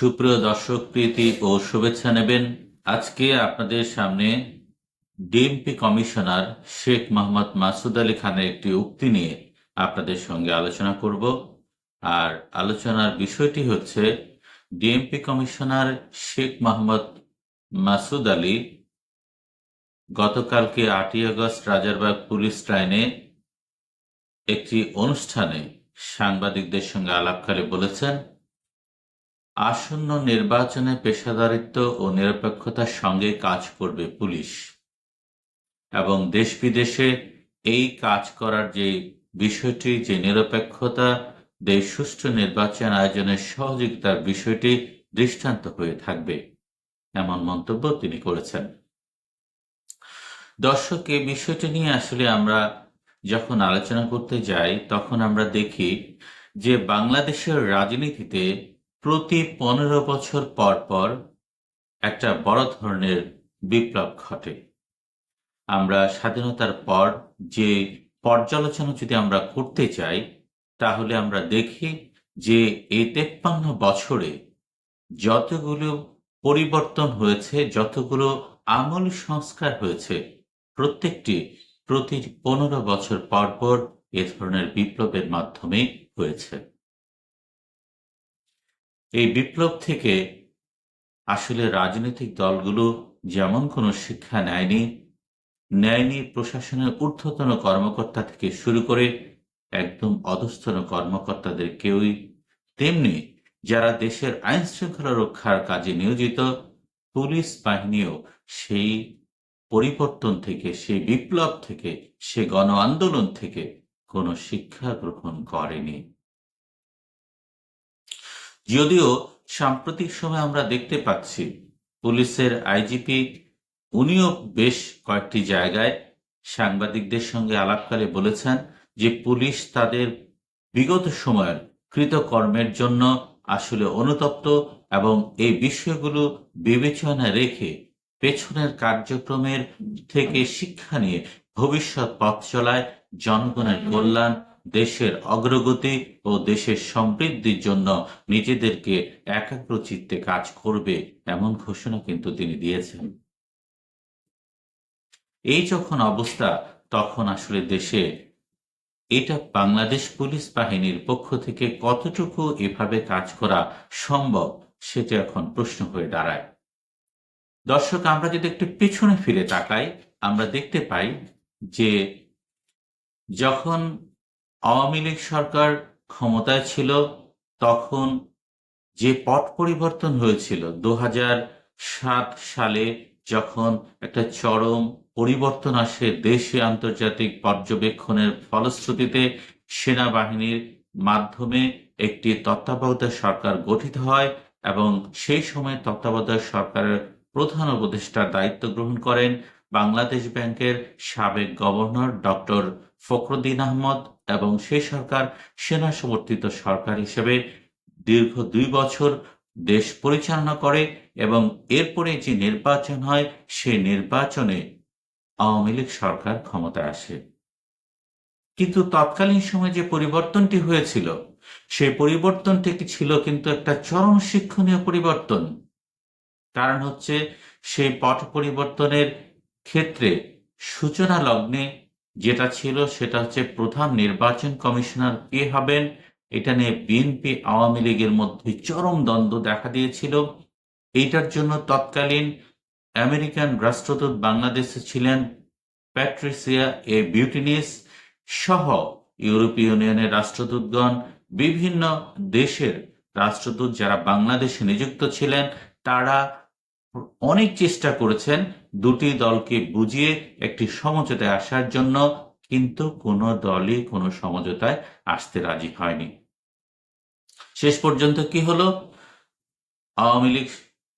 সুপ্রিয় দর্শক প্রীতি ও শুভেচ্ছা নেবেন। আজকে আপনাদের সামনে ডিএমপি কমিশনার শেখ মোহাম্মদ মাসুদ আলী খানের একটি উক্তি নিয়ে আপনাদের সঙ্গে আলোচনা করব। আর আলোচনার বিষয়টি হচ্ছে, ডিএমপি কমিশনার শেখ মোহাম্মদ মাসুদ আলী গতকালকে আটই আগস্ট রাজারবাগ পুলিশ লাইনে একটি অনুষ্ঠানে সাংবাদিকদের সঙ্গে আলাপকালে বলেছেন আসন্ন নির্বাচনে পেশাদারিত্ব ও নিরপেক্ষতার সঙ্গে কাজ করবে পুলিশ। এবং দেশ বিদেশে এই কাজ করার যে বিষয়টি, যে নিরপেক্ষতা দেশ সুষ্ঠু নির্বাচন আয়োজনের সহযোগিতার বিষয়টি দৃষ্টান্ত হয়ে থাকবে, এমন মন্তব্য তিনি করেছেন। দর্শক, এই বিষয়টি নিয়ে আসলে আমরা যখন আলোচনা করতে যাই, তখন আমরা দেখি যে বাংলাদেশের রাজনীতিতে প্রতি পনেরো বছর পর পর একটা বড় ধরনের বিপ্লব ঘটে। আমরা স্বাধীনতার পর যে পর্যালোচনা যদি আমরা করতে চাই, তাহলে আমরা দেখি যে এই তেপ্পান্ন বছরে যতগুলো পরিবর্তন হয়েছে, যতগুলো আমূল সংস্কার হয়েছে, প্রত্যেকটি প্রতি পনেরো বছর পর পর এ ধরনের বিপ্লবের মাধ্যমে হয়েছে। এই বিপ্লব থেকে আসলে রাজনৈতিক দলগুলো যেমন কোনো শিক্ষা নেয়নি নেয়নি প্রশাসনের ঊর্ধ্বতন কর্মকর্তা থেকে শুরু করে একদম অধস্তন কর্মকর্তাদের কেউই তেমনি যারা দেশের আইন শৃঙ্খলা রক্ষার কাজে নিয়োজিত, পুলিশ বাহিনীও সেই পরিবর্তন থেকে, সেই বিপ্লব থেকে, সে গণ আন্দোলন থেকে কোনো শিক্ষা গ্রহণ করেনি। যদিও সাম্প্রতিক সময় আমরা দেখতে পাচ্ছি পুলিশের আইজিপি, উনিও বেশ কয়েকটি জায়গায় সাংবাদিকদের সঙ্গে আলাপকালে বলেছেন যে পুলিশ তাদের বিগত সময়ের কৃতকর্মের জন্য আসলে অনুতপ্ত এবং এই বিষয়গুলো বিবেচনায় রেখে পেছনের কার্যক্রমের থেকে শিক্ষা নিয়ে ভবিষ্যৎ পথ চলায় জনগণের কল্যাণ দেশের অগ্রগতি ও দেশের সমৃদ্ধির জন্য নিজেদেরকে একাগ্র চিত্তে কাজ করবে এমন ঘোষণা কিন্তু তিনি দিয়েছেন। এই যখন অবস্থা, তখন আসলে দেশে এটা বাংলাদেশ পুলিশ বাহিনীর পক্ষ থেকে কতটুকু এভাবে কাজ করা সম্ভব, সেটা এখন প্রশ্ন হয়ে দাঁড়ায়। দর্শক, আমরা যদি একটু পেছনে ফিরে তাকাই, আমরা দেখতে পাই যে যখন আওয়ামী লীগ সরকার ক্ষমতায় ছিল, তখন যে পট পরিবর্তন হয়েছিল দু সাত সালে যখন একটা চরম পরিবর্তন আসে দেশে আন্তর্জাতিক পর্যবেক্ষণের ফলশ্রুতিতে, সেনাবাহিনীর মাধ্যমে একটি তত্ত্বাবধায়ক সরকার গঠিত হয় এবং সেই সময় তত্ত্বাবধায়ক সরকারের প্রধান উপদেষ্টার দায়িত্ব গ্রহণ করেন বাংলাদেশ ব্যাংকের সাবেক গভর্নর ডক্টর ফখরুদ্দিন আহমদ এবং সেই সরকার সেনা সমর্থিত সরকার হিসেবে দীর্ঘ দুই বছর দেশ পরিচালনা করে এবং এরপরে যে নির্বাচন হয়, সেই নির্বাচনে আওয়ামী লীগ সরকার ক্ষমতায় আসে। কিন্তু তৎকালীন সময়ে যে পরিবর্তনটি হয়েছিল, সেই পরিবর্তনটি ছিল কিন্তু একটা চরম শিক্ষণীয় পরিবর্তন। কারণ হচ্ছে, সেই পট পরিবর্তনের ক্ষেত্রে সূচনা লগ্নে যেটা ছিল সেটা হচ্ছে প্রধান নির্বাচন কমিশনার কে হবেন। এটা নিয়ে বিএনপি আওয়ামী লীগের মধ্যে চরম দ্বন্দ্ব দেখা দিয়েছিল। এইটার জন্য তৎকালীন আমেরিকান রাষ্ট্রদূত বাংলাদেশে ছিলেন প্যাট্রিসিয়া এ বিউটিনিস সহ ইউরোপীয় ইউনিয়নের রাষ্ট্রদূতগণ। বিভিন্ন দেশের রাষ্ট্রদূত যারা বাংলাদেশে নিযুক্ত ছিলেন, তারা অনেক চেষ্টা করেছেন দুটি দলকে বুঝিয়ে একটি সমঝোতায় আসার জন্য, কিন্তু কোনো দলই কোনো সমঝোতায় আসতে রাজি হয়নি। শেষ পর্যন্ত কি হলো? আওয়ামী লীগ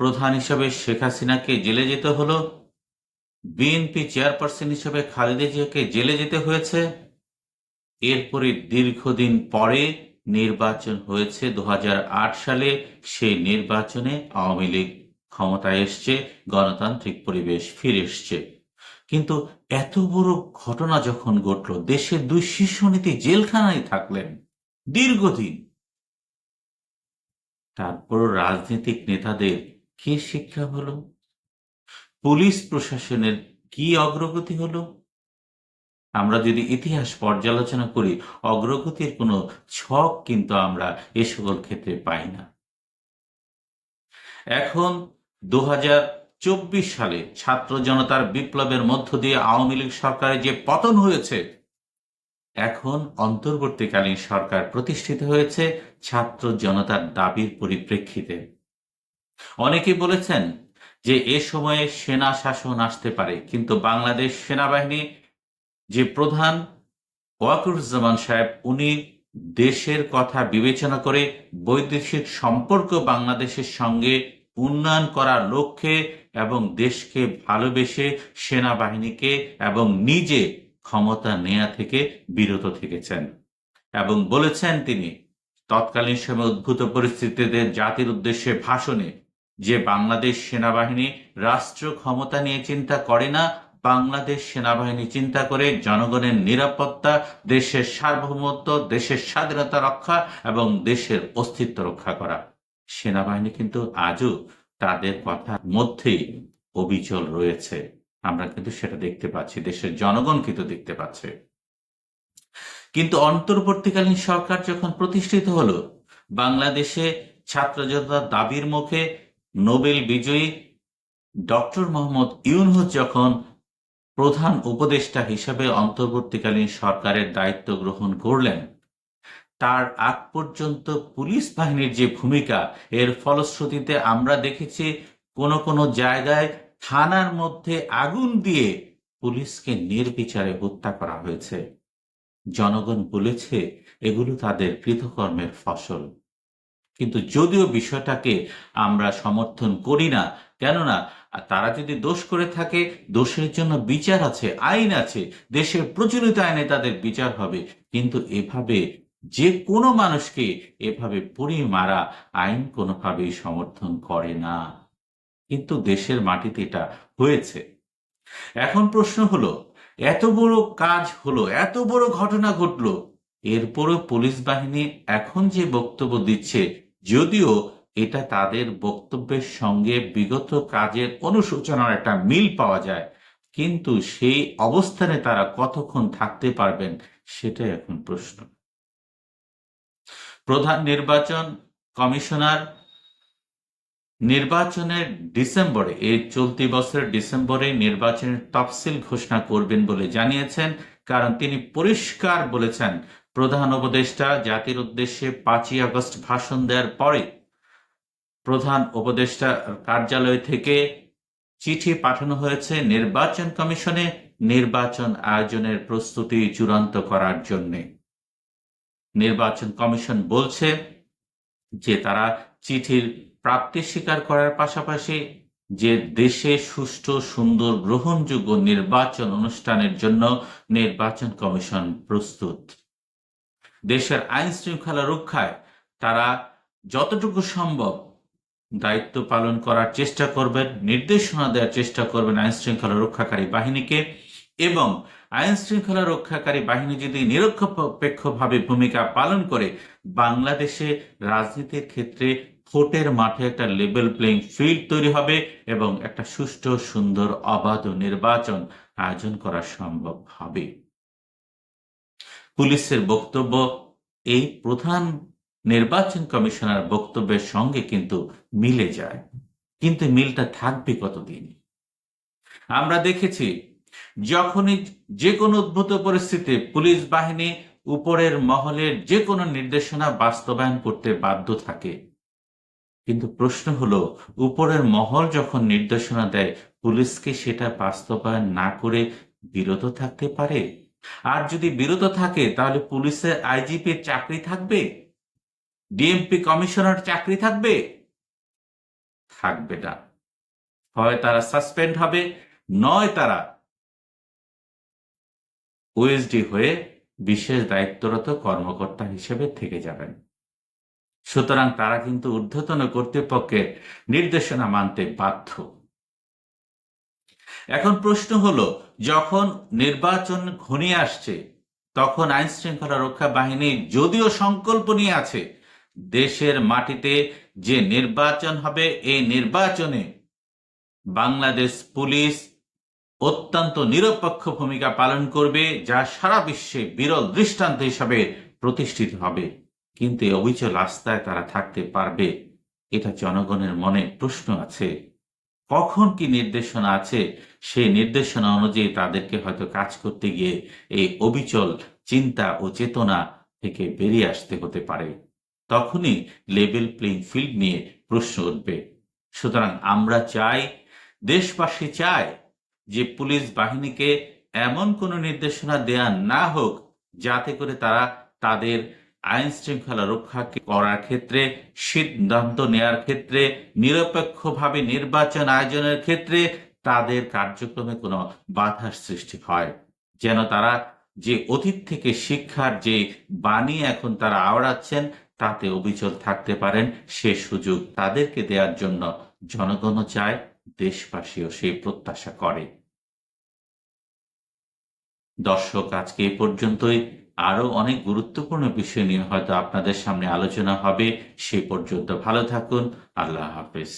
প্রধান হিসাবে শেখ হাসিনাকে জেলে যেতে হলো। বিএনপি চেয়ারপারসন হিসেবে খালেদা জিয়াকে জেলে যেতে হয়েছে। এরপরে দীর্ঘদিন পরে নির্বাচন হয়েছে। দু হাজার আট সালে সেই নির্বাচনে আওয়ামী লীগ ক্ষমতায় এসছে, গণতান্ত্রিক পরিবেশ ফিরে এসছে। কিন্তু এত বড় ঘটনা যখন ঘটল, দেশের দুই শীর্ষ নীতি জেলখানায় থাকলেন দীর্ঘদিন। তারপর রাজনৈতিক নেতাদের কি শিক্ষা হলো? পুলিশ প্রশাসনের কি অগ্রগতি হলো? আমরা যদি ইতিহাস পর্যালোচনা করি, অগ্রগতির কোনো ছক কিন্তু আমরা এ সকল ক্ষেত্রে পাই না। এখন দু চব্বিশ সালে ছাত্র জনতার বিপ্লবের মধ্য দিয়ে আওয়ামী লীগ সরকারের যে পতন হয়েছে, এখন অন্তর্বর্তীকালীন সরকার প্রতিষ্ঠিত হয়েছে ছাত্র জনতার দাবির পরিপ্রেক্ষিতে। অনেকে বলেছেন যে এ সময়ে সেনা শাসন আসতে পারে, কিন্তু বাংলাদেশ সেনাবাহিনী যে প্রধান ওয়াকুরুজ্জামান সাহেব, উনি দেশের কথা বিবেচনা করে বৈদেশিক সম্পর্ক বাংলাদেশের সঙ্গে উন্নয়ন করার লক্ষ্যে এবং দেশকে ভালোবেসে সেনাবাহিনীকে এবং নিজে ক্ষমতা নেয়া থেকে বিরত থেকেছেন। এবং বলেছেন তিনি, তৎকালীন সময় উদ্ভূত পরিস্থিতিতে জাতির উদ্দেশ্যে ভাষণে যে বাংলাদেশ সেনাবাহিনী রাষ্ট্র ক্ষমতা নিয়ে চিন্তা করে না, বাংলাদেশ সেনাবাহিনী চিন্তা করে জনগণের নিরাপত্তা, দেশের সার্বভৌমত্ব, দেশের স্বাধীনতা রক্ষা এবং দেশের অস্তিত্ব রক্ষা করা। সেনাবাহিনী কিন্তু আজও তাদের কথার মধ্যেই অবিচল রয়েছে। আমরা কিন্তু সেটা দেখতে পাচ্ছি, দেশের জনগণ কিন্তু দেখতে পাচ্ছে। কিন্তু অন্তর্বর্তীকালীন সরকার যখন প্রতিষ্ঠিত হলো, বাংলাদেশে ছাত্র জনতার দাবির মুখে নোবেল বিজয়ী ডক্টর মোহাম্মদ ইউনহুস যখন প্রধান উপদেষ্টা হিসেবে অন্তর্বর্তীকালীন সরকারের দায়িত্ব গ্রহণ করলেন তার আগ পর্যন্ত পুলিশ বাহিনীর যে ভূমিকা, এর ফলশ্রুতিতে আমরা দেখেছি কোন কোন জায়গায় থানার মধ্যে আগুন দিয়ে পুলিশকে নির্বিচারে হত্যা করা হয়েছে। জনগণ বলেছে এগুলো তাদের কৃতকর্মের ফসল। কিন্তু যদিও বিষয়টাকে আমরা সমর্থন করি না, কেননা তারা যদি দোষ করে থাকে, দোষের জন্য বিচার আছে, আইন আছে, দেশের প্রচলিত আইনে তাদের বিচার হবে। কিন্তু এভাবে যে কোনো মানুষকে এভাবে পুড়ি মারা আইন কোনোভাবেই সমর্থন করে না। কিন্তু দেশের মাটিতে এটা হয়েছে। এখন প্রশ্ন হলো, এত বড় কাজ হলো, এত বড় ঘটনা ঘটলো, এরপরও পুলিশ বাহিনী এখন যে বক্তব্য দিচ্ছে, যদিও এটা তাদের বক্তব্যের সঙ্গে বিগত কাজের অনুশোচনার একটা মিল পাওয়া যায়, কিন্তু সেই অবস্থানে তারা কতক্ষণ থাকতে পারবেন, সেটাই এখন প্রশ্ন। প্রধান নির্বাচন কমিশনার নির্বাচনের ডিসেম্বরে এই চলতি বছরের ডিসেম্বরে নির্বাচনের তফসিল ঘোষণা করবেন বলে জানিয়েছেন, কারণ তিনি পরিষ্কার বলেছেন, প্রধান উপদেষ্টা জাতির উদ্দেশ্যে পাঁচই আগস্ট ভাষণ দেওয়ার পরে প্রধান উপদেষ্টা কার্যালয় থেকে চিঠি পাঠানো হয়েছে নির্বাচন কমিশনে নির্বাচন আয়োজনের প্রস্তুতি চূড়ান্ত করার জন্যে। নির্বাচন কমিশন বলছে যে তারা চিঠির প্রাপ্তি স্বীকার করার পাশাপাশি যে দেশে সুষ্ঠু, সুন্দর, গ্রহণযোগ্য নির্বাচন অনুষ্ঠানের জন্য নির্বাচন কমিশন প্রস্তুত। দেশের আইন শৃঙ্খলা রক্ষায় তারা যতটুকু সম্ভব দায়িত্ব পালন করার চেষ্টা করবেন, নির্দেশনা দেওয়ার চেষ্টা করবেন আইন শৃঙ্খলা রক্ষাকারী বাহিনীকে এবং আইন শৃঙ্খলা রক্ষাকারী বাহিনী যদি নিরপেক্ষভাবে ভূমিকা পালন করে, বাংলাদেশে রাজনীতির ক্ষেত্রে ভোটের মাঠে একটা লেভেল প্লেইং ফিল্ড তৈরি হবে এবং একটা সুষ্ঠু, সুন্দর, অবাধ নির্বাচন আয়োজন করা সম্ভব হবে। পুলিশের বক্তব্য, এই প্রধান নির্বাচন কমিশনার বক্তব্যের সঙ্গে কিন্তু মিলে যায়। কিন্তু মিলটা থাকবে কতদিন? আমরা দেখেছি যখনই যে কোনো উদ্ভূত পরিস্থিতি পুলিশ বাহিনী উপরের মহলের যে কোনো নির্দেশনা বাস্তবায়ন করতে বাধ্য থাকে। কিন্তু প্রশ্ন হলো, উপরের মহল যখন নির্দেশনা দেয়, পুলিশকে সেটা বাস্তবায়ন না করে বিরত থাকতে পারে? আর যদি বিরত থাকে, তাহলে পুলিশের আইজিপির চাকরি থাকবে? ডিএমপি কমিশনার চাকরি থাকবে? থাকবে না। হয় তারা সাসপেন্ড হবে, নয় তারা ওএসডি হয়ে বিশেষ দায়িত্বরত কর্মকর্তা হিসেবে থেকে যাবেন। সুতরাং তারা কিন্তু ঊর্ধ্বতন কর্তৃপক্ষের নির্দেশনা মানতে বাধ্য। এখন প্রশ্ন হলো, যখন নির্বাচন ঘনিয়ে আসছে, তখন আইন শৃঙ্খলা রক্ষা বাহিনী যদিও সংকল্প নিয়ে আছে, দেশের মাটিতে যে নির্বাচন হবে, এই নির্বাচনে বাংলাদেশ পুলিশ অত্যন্ত নিরপেক্ষ ভূমিকা পালন করবে, যা সারা বিশ্বে বিরল দৃষ্টান্ত হিসাবে প্রতিষ্ঠিত হবে। কিন্তু এই অবিচল রাস্তায় তারা থাকতে পারবে? এটা জনগণের মনে প্রশ্ন আছে। কখন কি নির্দেশনা আছে? সেই নির্দেশনা অনুযায়ী তাদেরকে হয়তো কাজ করতে গিয়ে এই অবিচল চিন্তা ও চেতনা থেকে বেরিয়ে আসতে হতে পারে। তখনই লেভেল প্লেইং ফিল্ড নিয়ে প্রশ্ন উঠবে। সুতরাং আমরা চাই, দেশবাসী চায় যে পুলিশ বাহিনীকে এমন কোনো নির্দেশনা দেয়া না হোক, যাতে করে তারা তাদের আইন শৃঙ্খলা রক্ষা করার ক্ষেত্রে, সিদ্ধান্ত নেয়ার ক্ষেত্রে, নিরপেক্ষভাবে নির্বাচন আয়োজনের ক্ষেত্রে তাদের কার্যক্রমে কোনো বাধার সৃষ্টি হয়। যেন তারা যে অতীত থেকে শিক্ষার যে বাণী এখন তারা আওড়াচ্ছেন, তাতে অবিচল থাকতে পারেন, সে সুযোগ তাদেরকে দেওয়ার জন্য জনগণও চায়, দেশবাসীও সেই প্রত্যাশা করে। দর্শক, আজকে এ পর্যন্তই। আরও অনেক গুরুত্বপূর্ণ বিষয় নিয়ে হয়তো আপনাদের সামনে আলোচনা হবে, সে পর্যন্ত ভালো থাকুন, আল্লাহ হাফেজ।